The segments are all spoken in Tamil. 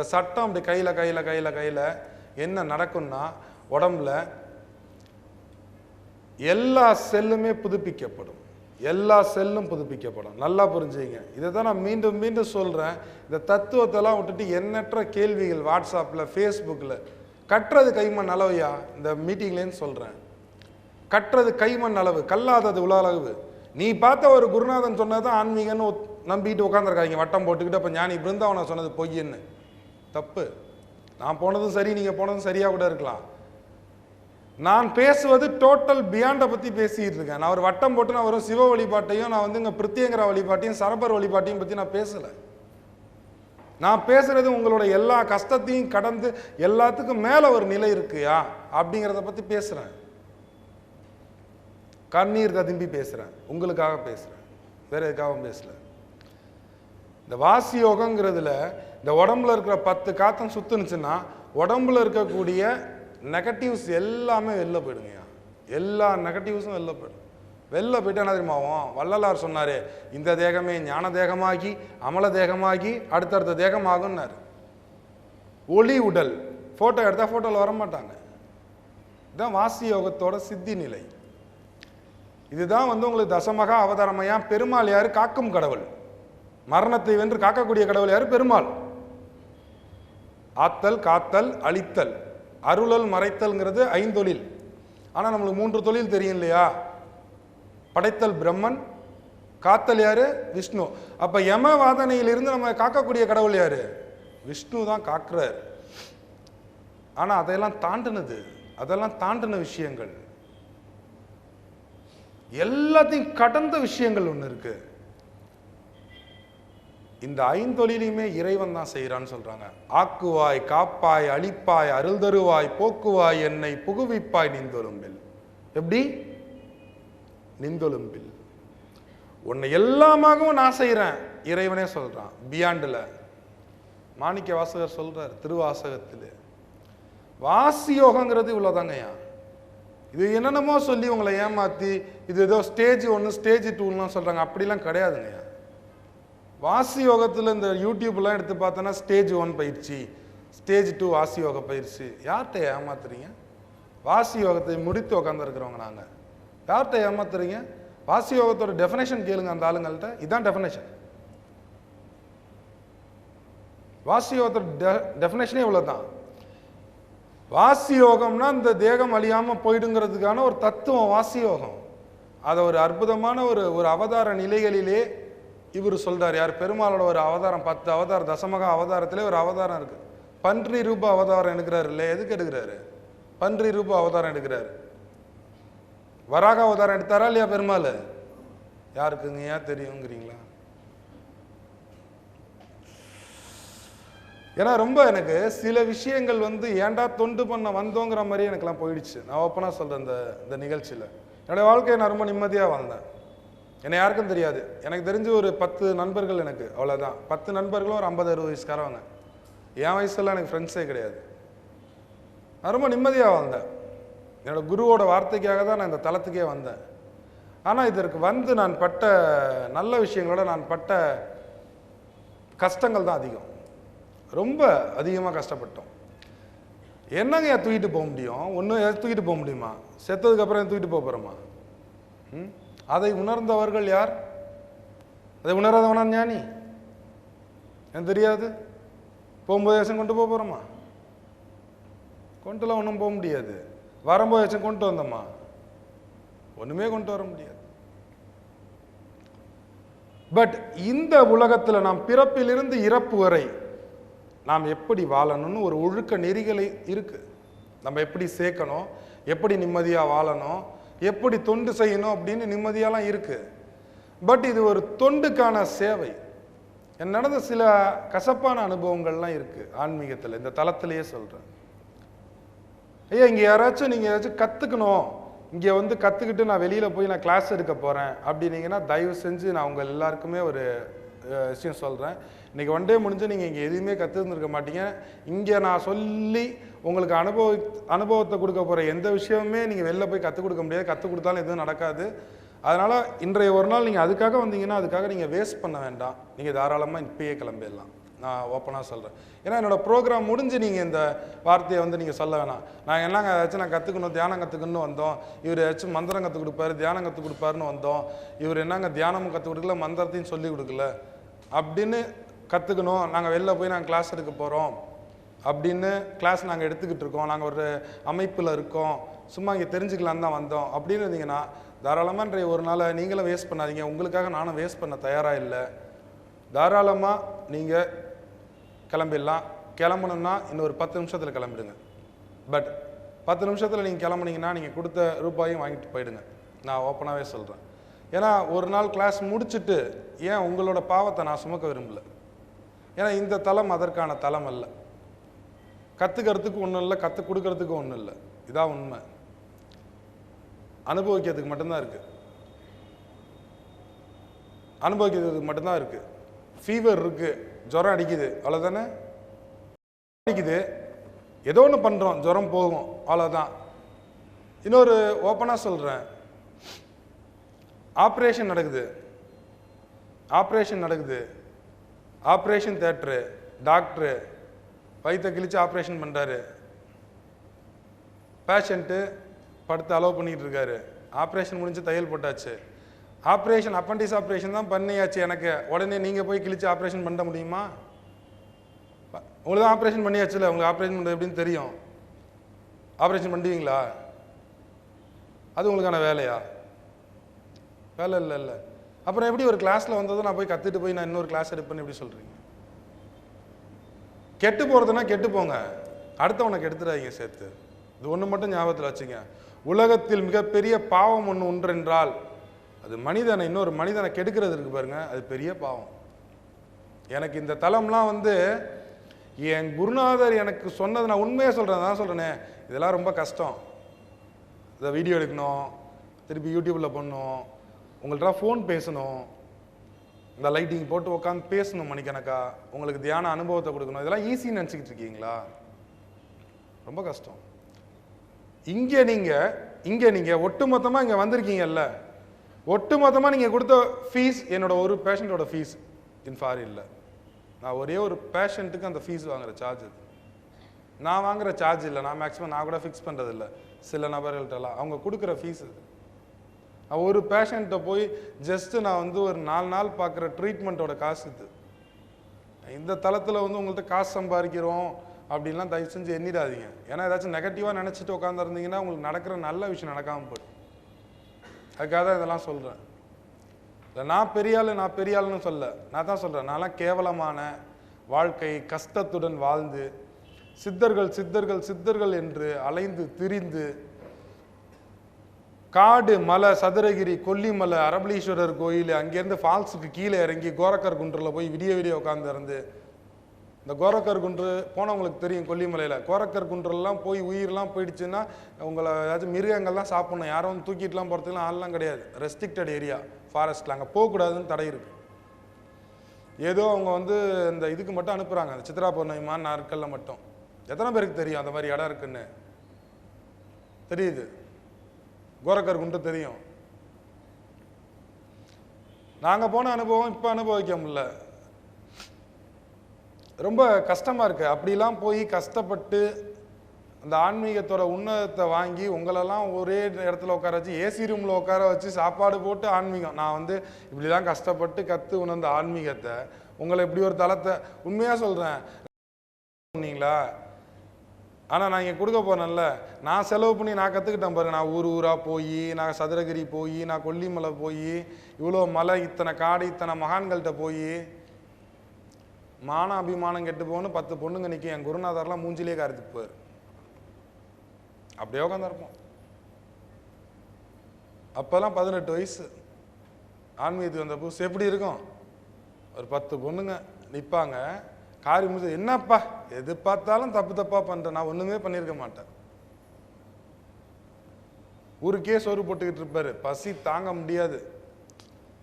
இந்த சட்டம் அப்படி கையில் கையில் கையில் கையில் என்ன நடக்கும்னா உடம்புல எல்லா செல்லுமே புதுப்பிக்கப்படும். எல்லா செல்லும் புதுப்பிக்கப்படும். நல்லா புரிஞ்சுங்க. இதை தான் நான் மீண்டும் மீண்டும் சொல்கிறேன் இந்த தத்துவத்தெல்லாம் விட்டுட்டு எண்ணற்ற கேள்விகள் வாட்ஸ்அப்பில் ஃபேஸ்புக்கில் கட்டுறது கைமண் அளவையா? இந்த மீட்டிங்லேன்னு சொல்கிறேன் கட்டுறது கைமண் அளவு கல்லாதது உலகளவு நீ பார்த்த ஒரு குருநாதன் சொன்னது தான் ஆன்மீகன்னு நம்பிட்டு உட்காந்துருக்காங்க வட்டம் போட்டுக்கிட்டு அப்போ ஞானி பிருந்தாவனம் சொன்னது பொய்ன்னு தப்பு. நான் போனதும் சரி நீங்கள் போனதும் சரியாக கூட இருக்கலாம். நான் பேசுவது டோட்டல் பியாண்டை பற்றி பேசிகிட்டு இருக்கேன். நான் ஒரு வட்டம் போட்டு நான் வரும் சிவ வழிபாட்டையும் நான் வந்து இங்கே பிரித்தியங்கர வழிபாட்டையும் சரபர் வழிபாட்டையும் பற்றி நான் பேசலை. நான் பேசுறது உங்களோட எல்லா கஷ்டத்தையும் கடந்து எல்லாத்துக்கும் மேலே ஒரு நிலை இருக்குயா? அப்படிங்கிறத பற்றி பேசுகிறேன் கண்ணீர் ததும்பி பேசுகிறேன் உங்களுக்காக பேசுகிறேன் வேற எதுக்காகவும் பேசலை. இந்த வாசி யோகங்கிறதுல இந்த உடம்புல இருக்கிற பத்து காத்தம் சுத்துனுச்சுன்னா உடம்புல இருக்கக்கூடிய நெகட்டிவ்ஸ் எல்லாமே வெளில போயிடுங்கய்யா. எல்லா நெகட்டிவ்ஸும் வெளில போயிடும். வெளில போயிட்டு என்ன தெரியுமாவும் வள்ளலார் சொன்னார் இந்த தேகமே ஞான தேகமாகி அமல தேகமாகி அடுத்தடுத்த தேகமாகும்னாரு. ஒளி உடல் ஃபோட்டோ எடுத்தால் ஃபோட்டோவில் வர மாட்டாங்க இதுதான் வாசி யோகத்தோட சித்தி நிலை இதுதான் வந்து உங்களுக்கு தசமகா அவதாரமையா பெருமாள் யார்? காக்கும் கடவுள். மரணத்தை வென்று காக்கக்கூடிய கடவுள் யார்? பெருமாள். ஆத்தல் காத்தல் அழித்தல். அருளல் மறைத்தல்ங்கிறது ஐந்தொழில். ஆனால் நம்மளுக்கு மூன்று தொழில் தெரியும் இல்லையா? படைத்தல் பிரம்மன் காத்தல் யார்? விஷ்ணு. அப்போ யம வாதனையிலிருந்து நம்ம காக்கக்கூடிய கடவுள் யார்? விஷ்ணு தான் காக்குறார். ஆனால் அதையெல்லாம் தாண்டினது அதெல்லாம் தாண்டின விஷயங்கள். எல்லாத்தையும் கடந்த விஷயங்கள் ஒன்று இருக்கு. இந்த ஐந்தொழிலையுமே இறைவன் தான் செய்கிறான்னு சொல்கிறாங்க ஆக்குவாய் காப்பாய் அழிப்பாய் அருள் தருவாய் போக்குவாய் என்னை புகுவிப்பாய் நிந்தொலும்பில் எப்படி? நிந்தொலும்பில் உன்னை எல்லாமாகவும் நான் செய்கிறேன் இறைவனே சொல்கிறான் பியாண்டில் மாணிக்க வாசகர் சொல்கிறார் திருவாசகத்தில். வாசி யோகங்கிறது இவ்வளோதாங்கய்யா இது என்னென்னமோ சொல்லி உங்களை ஏமாற்றி இது ஏதோ ஸ்டேஜ் ஒன்று ஸ்டேஜ் டூலாம் சொல்கிறாங்க அப்படிலாம் கிடையாதுங்கய்யா வாசி யோகத்தில் இந்த யூடியூப்லாம் எடுத்து பார்த்தோன்னா ஸ்டேஜ் ஒன் பயிற்சி ஸ்டேஜ் டூ வாசி யோக பயிற்சி. யார்கிட்ட ஏமாத்துறீங்க? வாசி யோகத்தை முடித்து உக்காந்துருக்குறவங்க நாங்கள் யார்கிட்ட ஏமாத்துறீங்க? வாசி யோகத்தோட டெஃபினேஷன் கேளுங்க அந்த ஆளுங்கள்ட்ட. இதுதான் டெஃபினேஷன் வாசி யோகத்தோட டெஃபினேஷனே இவ்வளோ தான் வாசி யோகம்னா இந்த தேகம் அழியாமல் போயிடுங்கிறதுக்கான ஒரு தத்துவம் வாசி யோகம் அதை ஒரு அற்புதமான ஒரு ஒரு அவதார நிலைகளிலே இவர் சொல்றார் யார் பெருமாளோட ஒரு அவதாரம் பத்து அவதாரம் தசமக அவதாரத்திலே ஒரு அவதாரம் இருக்கு. பன்றி ரூப அவதாரம் எடுக்கிறாரு இல்லையா? எதுக்கு எடுக்கிறாரு? பன்றி ரூப அவதாரம் எடுக்கிறாரு. வராக அவதாரம் எடுத்தாரா இல்லையா பெருமாள்? யாருக்குங்க ஏன் தெரியுங்கிறீங்களா? ஏன்னா ரொம்ப எனக்கு சில விஷயங்கள் வந்து ஏன்டா தொண்டு பண்ண வந்தோங்கிற மாதிரி எனக்குலாம் போயிடுச்சு. நான் ஓப்பனாக சொல்கிறேன் இந்த இந்த நிகழ்ச்சியில். என்னுடைய வாழ்க்கையை நான் ரொம்ப நிம்மதியாக வாழ்ந்தேன். என்னை யாருக்கும் தெரியாது. எனக்கு தெரிஞ்சு ஒரு பத்து நண்பர்கள் எனக்கு அவ்வளோதான் பத்து நண்பர்களும் ஒரு ஐம்பது அறுபது வயசுக்காரவங்க. என் வயசுலாம் எனக்கு ஃப்ரெண்ட்ஸே கிடையாது. நான் ரொம்ப நிம்மதியாக வந்தேன் என்னோட குருவோட வார்த்தைக்காக தான் நான் இந்த தளத்துக்கே வந்தேன். ஆனால் இதற்கு வந்து நான் பட்ட நல்ல விஷயங்களோட நான் பட்ட கஷ்டங்கள் தான் அதிகம். ரொம்ப அதிகமாக கஷ்டப்பட்டோம். என்னங்க ஏன் தூக்கிட்டு போக முடியும்? ஒன்றும் தூக்கிட்டு போக முடியுமா? செத்ததுக்கப்புறம் ஏன் தூக்கிட்டு போக போகிறோமா ம்? அதை உணர்ந்தவர்கள் யார்? அதை உணராதவனா ஞானி? எனக்கு தெரியாது? போகும்போது ஏசம் கொண்டு போக போகிறோமா கொண்டுலாம் ஒன்றும் போக முடியாது. வரும்போது ஏசம் கொண்டு வந்தோமா? ஒன்றுமே கொண்டு வர முடியாது. பட் இந்த உலகத்தில் நாம் பிறப்பிலிருந்து இறப்பு வரை நாம் எப்படி வாழணும்னு ஒரு ஒழுக்க நெறிகளை இருக்குது நம்ம எப்படி சேர்க்கணும்? எப்படி நிம்மதியாக வாழணும்? எப்படி தொண்டு செய்யணும் அப்படின்னு நிம்மதியாலாம் இருக்குது பட் இது ஒரு தொண்டுக்கான சேவை. என் நடந்த சில கசப்பான அனுபவங்கள்லாம் இருக்குது ஆன்மீகத்தில். இந்த தளத்திலேயே சொல்கிறேன் ஐயா இங்கே யாராச்சும் நீங்கள் ஏதாச்சும் கற்றுக்கணும் இங்கே வந்து கற்றுக்கிட்டு நான் வெளியில் போய் நான் கிளாஸ் எடுக்க போகிறேன் அப்படின்னீங்கன்னா தயவு செஞ்சு நான் உங்கள் எல்லாருக்குமே ஒரு விஷயம் சொல்கிறேன் இன்றைக்கி ஒன் டே முடிஞ்சு நீங்கள் இங்கே எதுவுமே கற்றுருந்துருக்க மாட்டீங்க. இங்கே நான் சொல்லி உங்களுக்கு அனுபவ அனுபவத்தை கொடுக்க போகிற எந்த விஷயமுமே நீங்கள் வெளில போய் கற்றுக் கொடுக்க முடியாது. கற்றுக் கொடுத்தாலும் எதுவும் நடக்காது. அதனால் இன்றைய ஒரு நாள் நீங்கள் அதுக்காக வந்தீங்கன்னா அதுக்காக நீங்கள் வேஸ்ட் பண்ண வேண்டாம். நீங்கள் தாராளமாக இப்பயே கிளம்பிடலாம். நான் ஓப்பனாக சொல்கிறேன் ஏன்னா என்னோட ப்ரோக்ராம் முடிஞ்சு நீங்கள் இந்த வார்த்தையை வந்து நீங்கள் சொல்ல வேணாம். நான் என்னங்க ஏதாச்சும் நான் கற்றுக்கணும் தியானம் கற்றுக்கணும்னு வந்தோம். இவர் ஏதாச்சும் மந்திரம் கற்றுக் கொடுப்பாரு தியானம் கற்றுக் கொடுப்பாருன்னு வந்தோம். இவர் என்னங்க தியானமும் கற்றுக் கொடுக்கல மந்திரத்தையும் சொல்லி கொடுக்கல அப்படின்னு கற்றுக்கணும் நாங்கள் வெளில போய் நாங்கள் கிளாஸ் எடுக்க போகிறோம் அப்படின்னு கிளாஸ் நாங்கள் எடுத்துக்கிட்டு இருக்கோம். நாங்கள் ஒரு அமைப்பில் இருக்கோம். சும்மா இங்கே தெரிஞ்சுக்கலாம் தான் வந்தோம். அப்படின்னு இருந்தீங்கன்னா தாராளமாக இன்றைய ஒரு நாளை நீங்களும் வேஸ்ட் பண்ணாதீங்க. உங்களுக்காக நானும் வேஸ்ட் பண்ண தயாராக இல்லை. தாராளமாக நீங்கள் கிளம்பிடலாம். கிளம்பணும்னா இன்னொரு பத்து நிமிஷத்தில் கிளம்பிடுங்க. பட் பத்து நிமிஷத்தில் நீங்கள் கிளம்புனீங்கன்னா நீங்கள் கொடுத்த ரூபாயும் வாங்கிட்டு போயிடுங்க. நான் ஓப்பனாகவே சொல்கிறேன் ஏன்னா ஒரு நாள் கிளாஸ் முடிச்சுட்டு ஏன் உங்களோட பாவத்தை நான் சுமக்க விரும்பலை? ஏன்னா இந்த தலம் அதற்கான தலம் அல்ல. கற்றுக்கிறதுக்கு ஒன்றும் இல்லை கற்றுக் கொடுக்கறதுக்கு ஒன்றும் இல்லை. இதான் உண்மை. அனுபவிக்கிறதுக்கு மட்டும்தான் இருக்குது அனுபவிக்கிறதுக்கு மட்டும்தான் இருக்குது ஃபீவர் இருக்குது ஜுரம் அடிக்குது அவ்வளோதானே அடிக்குது. ஏதோ ஒன்று பண்ணுறோம் ஜுரம் போகும் அவ்வளோதான் இன்னொரு ஓப்பனாக சொல்கிறேன் ஆப்ரேஷன் நடக்குது. ஆப்ரேஷன் நடக்குது. ஆப்ரேஷன் தேட்ரு டாக்டரு வயிற்ற கிழிச்சு ஆப்ரேஷன் பண்ணுறாரு பேஷண்ட்டு படுத்து அலோவ் பண்ணிகிட்டு இருக்காரு. ஆப்ரேஷன் முடிஞ்சு தையல் போட்டாச்சு. ஆப்ரேஷன் அப்பண்டிஸ் ஆப்ரேஷன் தான் பண்ணியாச்சு எனக்கு. உடனே நீங்கள் போய் கிழிச்சு ஆப்ரேஷன் பண்ண முடியுமா? உங்களுக்கு தான் ஆப்ரேஷன் பண்ணியாச்சுல உங்களுக்கு ஆப்ரேஷன் பண்ணுறது எப்படின்னு தெரியும். ஆப்ரேஷன் பண்ணுவீங்களா? அது உங்களுக்கான வேலையா? வேலை இல்லை இல்லை. அப்புறம் எப்படி ஒரு கிளாஸில் வந்ததும் நான் போய் கற்றுட்டு போய் நான் இன்னொரு கிளாஸ் எடுப்பேன்னு எப்படி சொல்கிறீங்க கெட்டு போகிறதுனா கெட்டு போங்க. அடுத்தவனை கெடுத்துடாதீங்க சேர்த்து. இது ஒன்று மட்டும் ஞாபகத்தில் வச்சுங்க. உலகத்தில் மிகப்பெரிய பாவம் ஒன்று ஒன்றென்றால் அது மனிதனை இன்னொரு மனிதனை கெடுக்கிறது இருக்கு பாருங்க அது பெரிய பாவம். எனக்கு இந்த தலம்லாம் வந்து என் குருநாதர் எனக்கு சொன்னது நான் உண்மையாக சொல்கிறேன் தான் சொல்கிறேனே இதெல்லாம் ரொம்ப கஷ்டம். இதை வீடியோ எடுக்கணும் திருப்பி யூடியூப்பில் பண்ணணும் உங்கள்ட்ட ஃபோன் பேசணும். இந்த லைட்டிங் போட்டு உட்காந்து பேசணும் மணிக்கணக்கா. உங்களுக்கு தியான அனுபவத்தை கொடுக்கணும். இதெல்லாம் ஈஸின்னு நினச்சிக்கிட்டு இருக்கீங்களா? ரொம்ப கஷ்டம். இங்கே நீங்கள் இங்கே நீங்கள் ஒட்டுமொத்தமாக இங்கே வந்திருக்கீங்கல்ல ஒட்டுமொத்தமாக நீங்கள் கொடுத்த ஃபீஸ் என்னோட ஒரு பேஷண்ட்டோட ஃபீஸ் இன் இல்லை. நான் ஒரே ஒரு பேஷண்ட்டுக்கு அந்த ஃபீஸ் வாங்குற சார்ஜ் அது. நான் வாங்குற சார்ஜ் இல்லை. நான் மேக்ஸிமம் நான் கூட ஃபிக்ஸ் பண்ணுறதில்ல சில நபர்கள்ட்டலாம். அவங்க கொடுக்குற ஃபீஸ் அது. ஒரு பேஷண்ட்டை போய் ஜஸ்ட்டு நான் வந்து ஒரு நாலு நாள் பார்க்குற ட்ரீட்மெண்ட்டோட காசு இது. இந்த தளத்தில் வந்து உங்கள்கிட்ட காசு சம்பாதிக்கிறோம் அப்படின்லாம் தயவு செஞ்சு எண்ணிடாதீங்க. ஏன்னா ஏதாச்சும் நெகட்டிவாக நினச்சிட்டு உட்காந்துருந்தீங்கன்னா உங்களுக்கு நடக்கிற நல்ல விஷயம் நடக்காமல் போயிடும். அதுக்காக தான் இதெல்லாம் சொல்கிறேன் இல்லை நான் பெரிய நான் பெரிய ஆளுன்னு சொல்ல நான் தான் சொல்கிறேன் நான்லாம் கேவலமான வாழ்க்கை கஷ்டத்துடன் வாழ்ந்து சித்தர்கள் சித்தர்கள் சித்தர்கள் என்று அலைந்து திரிந்து காடு மலை சதுரகிரி கொல்லிமலை அரபலீஸ்வரர் கோயில் அங்கேருந்து ஃபால்ஸுக்கு கீழே இறங்கி கோரக்கர் குன்றில் போய் விடிய விடிய உட்காந்துருந்து இந்த கோரக்கர் குன்று போனவங்களுக்கு தெரியும் கொல்லிமலையில். கோரக்கர் குன்றெல்லாம் போய் உயிரெலாம் போயிடுச்சுன்னா உங்களை ஏதாச்சும் மிருகங்கள்லாம் சாப்பிடணும் யாரும் வந்து தூக்கிட்டுலாம் போகிறதுக்குலாம் ஆள்லாம் கிடையாது. ரெஸ்ட்ரிக்டட் ஏரியா ஃபாரஸ்ட்டில் அங்கே போகக்கூடாதுன்னு தடை இருக்குது ஏதோ அவங்க வந்து இந்த இதுக்கு மட்டும் அனுப்புகிறாங்க அந்த சித்ரா பௌர்ணமிமான நாட்களில் மட்டும். எத்தனை பேருக்கு தெரியும் அந்த மாதிரி இடம் இருக்குன்னு? தெரியுது. கோரக்கர் குண்டு தெரியும். நாங்கள் போன அனுபவம் இப்போ அனுபவிக்க முடியல. ரொம்ப கஷ்டமாக இருக்கு. அப்படிலாம் போய் கஷ்டப்பட்டு அந்த ஆன்மீகத்தோட உன்னதத்தை வாங்கி உங்களெல்லாம் ஒரே இடத்துல உட்கார வச்சு ஏசி ரூமில் உட்கார வச்சு சாப்பாடு போட்டு ஆன்மீகம். நான் வந்து இப்படிலாம் கஷ்டப்பட்டு கற்று உணர்ந்த ஆன்மீகத்தை உங்களை இப்படி ஒரு தளத்தை உண்மையாக சொல்கிறேன் சொன்னீங்களா ஆனால் நான் இங்கே கொடுக்க போகிறேன்ல நான் செலவு பண்ணி நான் கற்றுக்கிட்டேன் பாருங்க. நான் ஊர் ஊராக போய் நான் சதுரகிரி போய் நான் கொல்லிமலை போய் இவ்வளோ மலை இத்தனை காடு இத்தனை மகான்கள்கிட்ட போய் மான அபிமானம் கெட்டு போகணும் பத்து பொண்ணுங்க நிற்கும் என் குருநாதர்லாம் மூஞ்சிலே காரத்துக்கு போயிரு அப்படியே உட்காந்துருப்போம் அப்போல்லாம் பதினெட்டு வயசு. ஆன்மீகத்துக்கு வந்த புதுசு எப்படி இருக்கும். ஒரு பத்து பொண்ணுங்க நிற்பாங்க காரி முடிச்சு என்னப்பா எது பார்த்தாலும் தப்பு தப்பாக பண்ணுறேன் நான் ஒன்றுமே பண்ணியிருக்க மாட்டேன். ஊருக்கே சோறு போட்டுக்கிட்டு இருப்பார். பசி தாங்க முடியாது.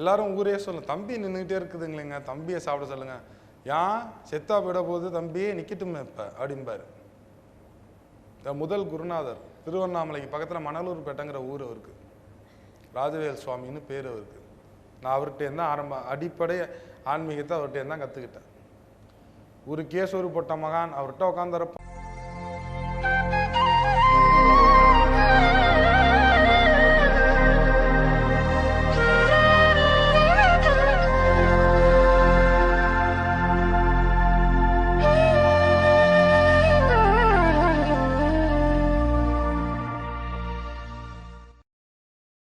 எல்லாரும் ஊரே சொல்லும் தம்பி நின்றுக்கிட்டே இருக்குதுங்களேங்க. தம்பியை சாப்பிட சொல்லுங்க. ஏன்? செத்தா போயிட போகுது தம்பியே நிக்கட்டுமே இப்போ அப்படிம்பார். இந்த முதல் குருநாதர் திருவண்ணாமலைக்கு பக்கத்தில் மணலூர்பேட்டைங்கிற ஊர் அவருக்கு. ராஜவேல் சுவாமின்னு பேர் அவருக்கு. நான் அவர்கிட்ட தான் ஆரம்ப அடிப்படை ஆன்மீகத்தை அவர்கிட்ட தான் கற்றுக்கிட்டேன் ஒரு கேஸ் ஒரு போட்ட மகான் அவர்கிட்ட உட்காந்துறப்ப